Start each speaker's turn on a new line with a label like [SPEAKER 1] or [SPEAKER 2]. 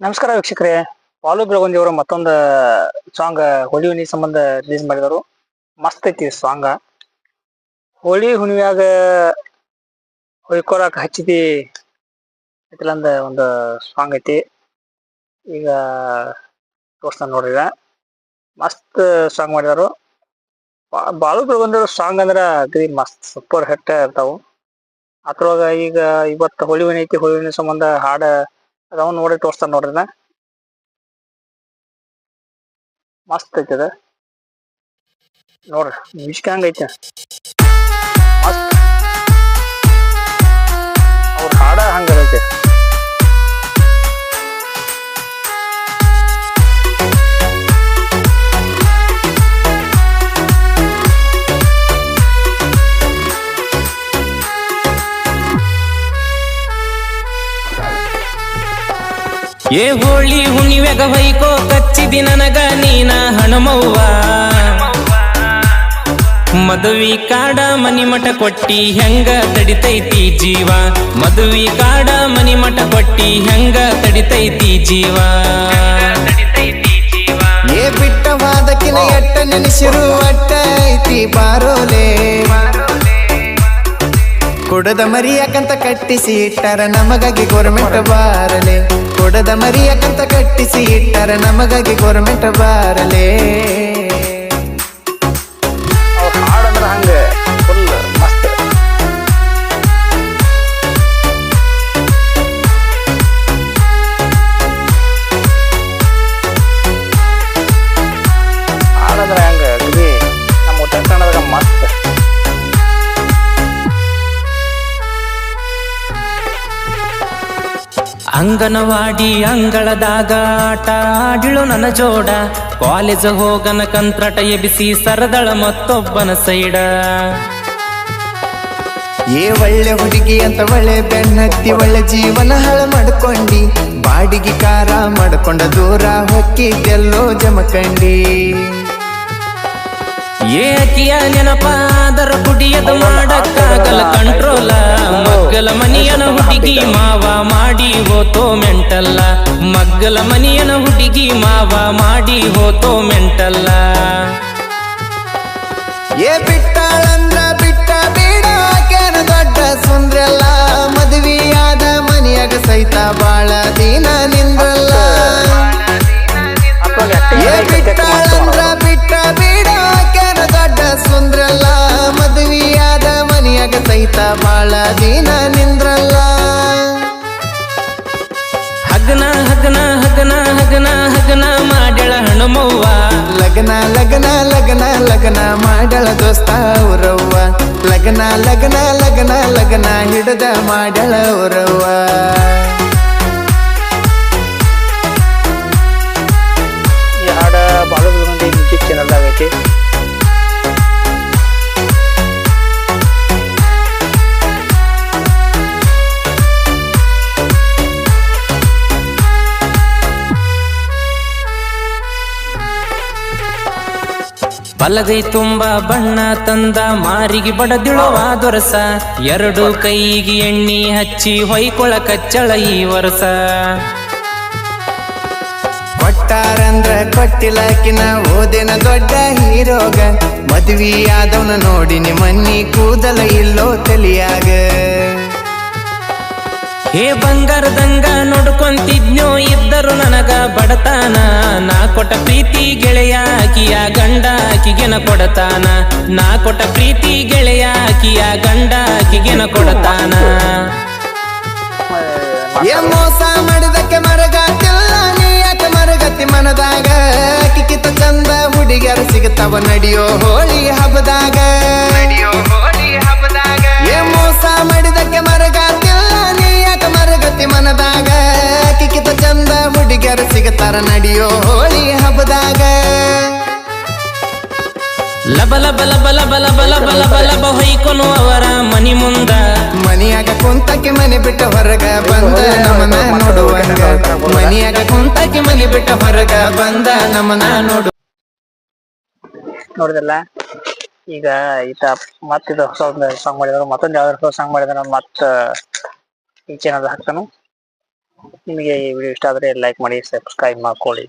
[SPEAKER 1] ನಮಸ್ಕಾರ ವೀಕ್ಷಕರೇ. ಪಾಲು ಬೆಳಗೊಂದಿ ಅವರು ಮತ್ತೊಂದು ಸಾಂಗ್ ಹೋಳಿ ಹುಣ್ಣಿ ಸಂಬಂಧ ರಿಲೀಸ್ ಮಾಡಿದರು. ಮಸ್ತ್ ಐತಿ ಸಾಂಗ ಹೋಳಿ ಹುಣ್ಣಿಮ್ಯಾಗ ಹೊಯ್ಕೊಳಕ್ ಹಚ್ಚಿದಿ ಐತಿಲಂದ ಒಂದು ಸಾಂಗ್ ಐತಿ. ಈಗ ತೋರ್ಸ್ತಾನ ನೋಡ್ರಿ ಮಸ್ತ್ ಸಾಂಗ್ ಮಾಡಿದಾರು. ಬಾಲು ಬಾಳು ಬೆಳಗೊಂದಿ ಸಾಂಗ್ ಅಂದ್ರ ಅಗ್ರಿ ಮಸ್ತ್ ಸೂಪರ್ ಹಿಟ್ ಇರ್ತಾವು. ಅದ್ರೊಳಗ ಈಗ ಇವತ್ತು ಹೋಳಿ ಹುಣ್ಣಿ ಐತಿ. ಹೋಳಿ ಹುಣ್ಣಿ ಸಂಬಂಧ ಹಾಡ ಅದಾವ ನೋಡಿ ತೋರಿಸ್ತಾನೆ ನೋಡ್ರಿ ಮಸ್ತ್ ಐತಿ ಅದ ನೋಡ್ರಿ ಮ್ಯೂಸಿಕ್ ಹಂಗ ಐತಿ. ಮಸ್ತ್. ಅವ್ರ ಹಾಡ ಹಂಗ
[SPEAKER 2] ಏ ಹೋಳಿ ಹುಣ್ಣಿವೆಗ ಹೊಯ್ಕೋ, ಕಚ್ಚಿದಿ ನನಗ ನೀನ ಹಣಮವ್ವ. ಮದುವಿ ಕಾಡ ಮನಿಮಠ ಕೊಟ್ಟಿ ಹೆಂಗ ತಡಿತೈತಿ ಜೀವ. ಮದುವಿ ಕಾಡ ಮನಿಮಠ ಕೊಟ್ಟಿ ಹೆಂಗ ತಡಿತೈತಿ ಜೀವ.
[SPEAKER 3] ಏ ಬಿಟ್ಟವಾದಕಿನ ಎಟ್ಟ ನೆನೆಸಿರು, ಅಟ್ಟ ಐತಿ ಬಾರೋಲೆ. ಕೊಡದ ಮರಿಯಕಂತ ಕಟ್ಟಿಸಿ, ಇಟ್ಟಾರ ನಮಗಾಗಿ ಗೋರ್ಮೆಂಟ್ ಬಾರಲೆ. ಕೊಡದ ಮರಿಯಕಂತ ಕಟ್ಟಿಸಿ ಇಟ್ಟರ ನಮಗಾಗಿ ಗೋರ್ಮೆಂಟ್ ಬಾರಲೆ.
[SPEAKER 2] ಅಂಗನವಾಡಿ ಅಂಗಳದಾಗ ಆಟ ಆಡಿಳು ನನ್ನ ಜೋಡ. ಕಾಲೇಜ್ ಹೋಗನ ಕಂತ್ರಟ ಎಬಿಸಿ ಸರದಳ ಮತ್ತೊಬ್ಬನ ಸೈಡ.
[SPEAKER 3] ಏ ಒಳ್ಳೆ ಹುಡುಗಿ ಅಂತ ಒಳ್ಳೆ ಬೆನ್ನತ್ತಿ, ಒಳ್ಳೆ ಜೀವನ ಹಳ ಮಾಡ್ಕೊಂಡಿ. ಬಾಡಿಗೆ ಕಾರ ಮಾಡ್ಕೊಂಡ ದೂರ ಹೊಕ್ಕಿದ್ದೆಲ್ಲೋ ಜಮಕಂಡಿ.
[SPEAKER 2] ಏಕಿಯ ನೆನಪಾದರ ಕುಡಿಯದ ಮಾಡಕ್ಕಾಗಲ್ಲ ಕಂಟ್ರೋಲ ಮಗ್ಗಲ ಮನಿಯನ ಹುಡುಗಿ ಮಾವ ಮಾಡಿ ಹೋತೋ ಮೆಂಟಲ್ಲ. ಮಗ್ಗಲ ಮನಿಯನ ಹುಡುಗಿ ಮಾವ ಮಾಡಿ ಹೋತೋ ಮೆಂಟಲ್ಲ.
[SPEAKER 3] ಏ ಬಿಟ್ಟಾಳಂದ್ರ ಬಿಟ್ಟ ಬೇಡ ದೊಡ್ಡ ಸುಂದ್ರಲ್ಲ. ಮದುವೆಯಾದ ಮನೆಯಾಗ ಸಹಿತ
[SPEAKER 2] ಹಗನ ಹಗನ ಹಗನ ಹಗನ ಹಗನ ಮಾಡಳ ಹಣಮವ್ವ.
[SPEAKER 3] ಲಗ್ನ ಲಗ್ನ ಲಗ್ನ ಲಗ್ನ ಮಾಡಳ ದೋಸ್ತ ಉರವ್ವ ಲಗ್ನ ಲಗ್ನ ಲಗ್ನ ಲಗ್ನ ಹಿಡದ ಮಾಡಳ ಉರವ್ವ
[SPEAKER 1] ಈ ಹಾಡ ಬಾಳು ಚಿಕ್ಕ ಮ್ಯೂಸಿಕ್ ಚಾನಲ್ದಾಗ ಐತಿ.
[SPEAKER 2] ಬಲಗೈ ತುಂಬ ಬಣ್ಣ ತಂದ ಮಾರಿಗೆ ಬಡದಿಳುವ ದೊರಸ. ಎರಡು ಕೈಗೆ ಎಣ್ಣಿ ಹಚ್ಚಿ ಹೊಯ್ಕೊಳ ಕಚ್ಚಳ ಈ ವರ್ಷ.
[SPEAKER 3] ಕೊಟ್ಟಾರಂದ್ರ ಕೊಟ್ಟಿಲಕಿನ ಓದಿನ ದೊಡ್ಡ ಹೀರೋಗ. ಮದ್ವಿ ಆದವನ ನೋಡಿನಿ ಮನ್ನಿ ಕೂದಲ ಇಲ್ಲೋ ತಲಿಯಾಗ.
[SPEAKER 2] ಹೇ ಬಂಗಾರದಂಗ ನೋಡ್ಕೊಂತಿದ್ನೋ ಇದ್ದರು ನನಗ ಬಡತಾನ. ನಾ ಕೊಟ್ಟ ಪ್ರೀತಿ ಗೆಳೆಯ ಆಕಿಯ ಗಂಡ. ಆಕಿಗೆನ ಕೊಡತಾನ. ನಾ ಕೊಟ್ಟ ಪ್ರೀತಿ ಗೆಳೆಯ ಆಕಿಯ ಗಂಡ ಆಕಿಗೆನ ಕೊಡತಾನ.
[SPEAKER 3] ಮೋಸ ಮಾಡಿದಕ್ಕೆ ಮರಗಾತಿಲ್ಲ, ನೀ ಯಾಕೆ ಮರಗತಿ ಮನದಾಗ? ಕಿಕ್ಕಿತ ಚಂದ ಹುಡುಗಿಯರು ಸಿಗುತ್ತವ, ನಡಿಯೋ
[SPEAKER 2] ಲಬಲ ಬಲ ಬಲ ಬಲ ಬಲ ಬಲ ಬಲ ಬ ಅವರ ಮನಿ ಮುಂದ
[SPEAKER 3] ಮನಿಯಾಗ ಕುಂತಕ್ಕೆ ಮನೆ ಬಿಟ್ಟ ಹೊರಗ ಬಂದ ನಮನ ನೋಡುವಂಗ ಮನಿಯಾಗ ಕುಂತಕ್ಕೆ ಮನೆ ಬಿಟ್ಟ ಹೊರಗ ಬಂದ ನಮನ ನೋಡು
[SPEAKER 1] ನೋಡಿದಲ್ಲ ಈಗ ಈತ ಮತ್ತ ಇದು ಹೊಸ ಸಾಂಗ್ ಮಾಡಿದ್ರು ಮತ್ತೊಂದು ಯಾವ್ದಾರು ಹೊಸ ಸಾಂಗ್ ಮಾಡಿದ್ರೆ ಮತ್ತ ಈ ಚಾನಲ್ ಹಾಕ್ತಾನು ನಿಮಗೆ ಈ ವಿಡಿಯೋ ಇಷ್ಟ ಆದರೆ ಲೈಕ್ ಮಾಡಿ ಸಬ್ಸ್ಕ್ರೈಬ್ ಮಾಡ್ಕೊಳ್ಳಿ